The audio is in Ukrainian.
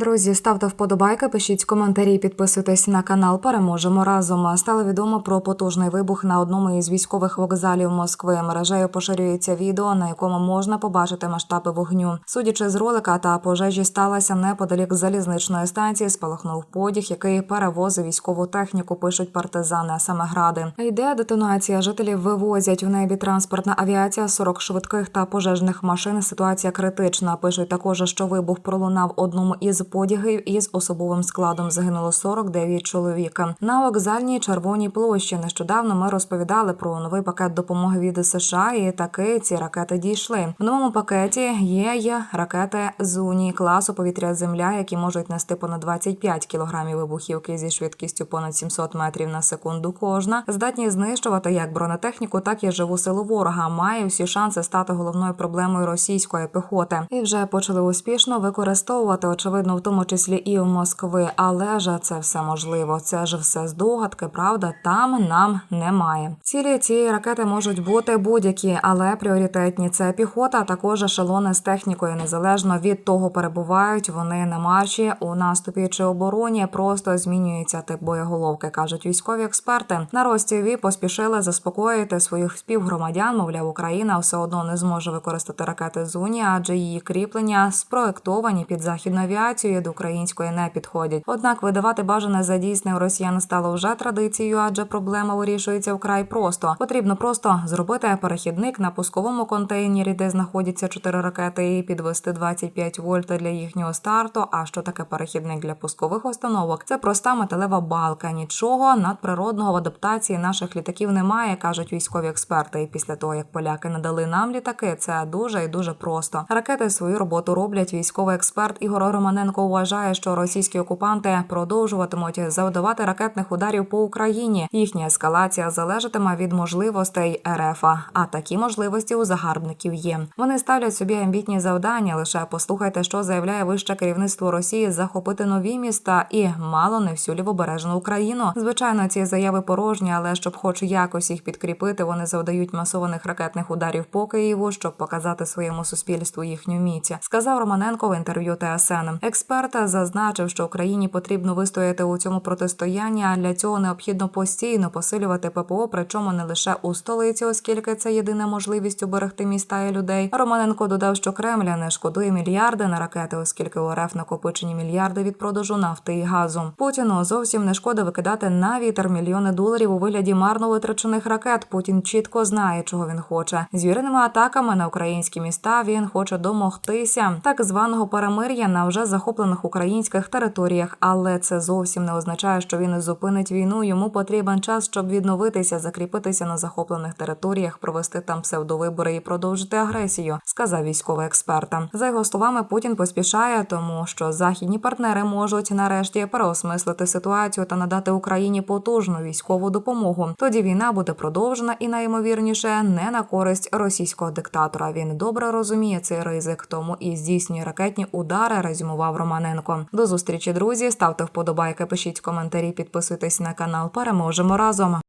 Друзі, ставте вподобайки, пишіть коментарі, підписуйтесь на канал. Переможемо разом. Стало відомо про потужний вибух на одному із військових вокзалів Москви. Мережею поширюється відео, на якому можна побачити масштаби вогню. Судячи з ролика, та пожежі сталася неподалік залізничної станції. Спалахнув потяг, який перевозив військову техніку. Пишуть партизани, саме гради. Йде детонація. Жителів вивозять в небі транспортна авіація, 40 швидких та пожежних машин. Ситуація критична. Пишуть також, що вибух пролунав одному із подягів із особовим складом. Загинуло 49 чоловік. На вокзальній червоній площі нещодавно ми розповідали про новий пакет допомоги від США, і таки ці ракети дійшли. В новому пакеті є й ракети Зуні класу повітря Земля, які можуть нести понад 25 кілограмів вибухівки зі швидкістю понад 700 метрів на секунду. Кожна здатні знищувати як бронетехніку, так і живу силу ворога. Має всі шанси стати головною проблемою російської піхоти. І вже почали успішно використовувати, очевидно, тому числі і в Москви. Але ж це все можливо. Це ж все здогадки, правда, там нам немає. Цілі цієї ракети можуть бути будь-які, але пріоритетні це піхота, а також ешелони з технікою. Незалежно від того, перебувають вони на марші у наступі чи обороні. Просто змінюється тип боєголовки, кажуть військові експерти. На розтіві поспішили заспокоїти своїх співгромадян. Мовляв, Україна все одно не зможе використати ракети Зуні, адже її кріплення спроектовані під західну авіацію і до української не підходять. Однак видавати бажане за дійсне у росіян стало вже традицією, адже проблема вирішується вкрай просто. Потрібно просто зробити перехідник на пусковому контейнері, де знаходяться чотири ракети, і підвести 25 вольт для їхнього старту. А що таке перехідник для пускових установок? Це проста металева балка. Нічого надприродного в адаптації наших літаків немає, кажуть військові експерти. І після того як поляки надали нам літаки, це дуже і дуже просто. Ракети свою роботу роблять. Військовий експерт Ігор Романенко вважає, що російські окупанти продовжуватимуть завдавати ракетних ударів по Україні. Їхня ескалація залежатиме від можливостей РФ. А такі можливості у загарбників є. Вони ставлять собі амбітні завдання. Лише послухайте, що заявляє вище керівництво Росії захопити нові міста і мало не всю лівобережну Україну. Звичайно, ці заяви порожні, але щоб, хоч якось їх підкріпити, вони завдають масованих ракетних ударів по Києву, щоб показати своєму суспільству їхню міць. Сказав Романенко в інтерв'ю ТСН. Експерт зазначив, що Україні потрібно вистояти у цьому протистоянні. А для цього необхідно постійно посилювати ППО, причому не лише у столиці, оскільки це єдина можливість уберегти міста і людей. Романенко додав, що Кремль не шкодує мільярди на ракети, оскільки у РФ накопичені мільярди від продажу нафти і газу. Путіну зовсім не шкода викидати на вітер мільйони доларів у вигляді марно витрачених ракет. Путін чітко знає, чого він хоче. Звіреними атаками на українські міста він хоче домогтися так званого перемир'я на вже захоплених українських територіях, але це зовсім не означає, що він зупинить війну. Йому потрібен час, щоб відновитися, закріпитися на захоплених територіях, провести там псевдовибори і продовжити агресію, сказав військовий експерт. За його словами, Путін поспішає, тому що західні партнери можуть нарешті переосмислити ситуацію та надати Україні потужну військову допомогу. Тоді війна буде продовжена і найімовірніше не на користь російського диктатора. Він добре розуміє цей ризик, тому і здійснює ракетні удари. Резюмував Романенко. До зустрічі, друзі. Ставте вподобайки, пишіть коментарі, підписуйтесь на канал. Переможемо разом.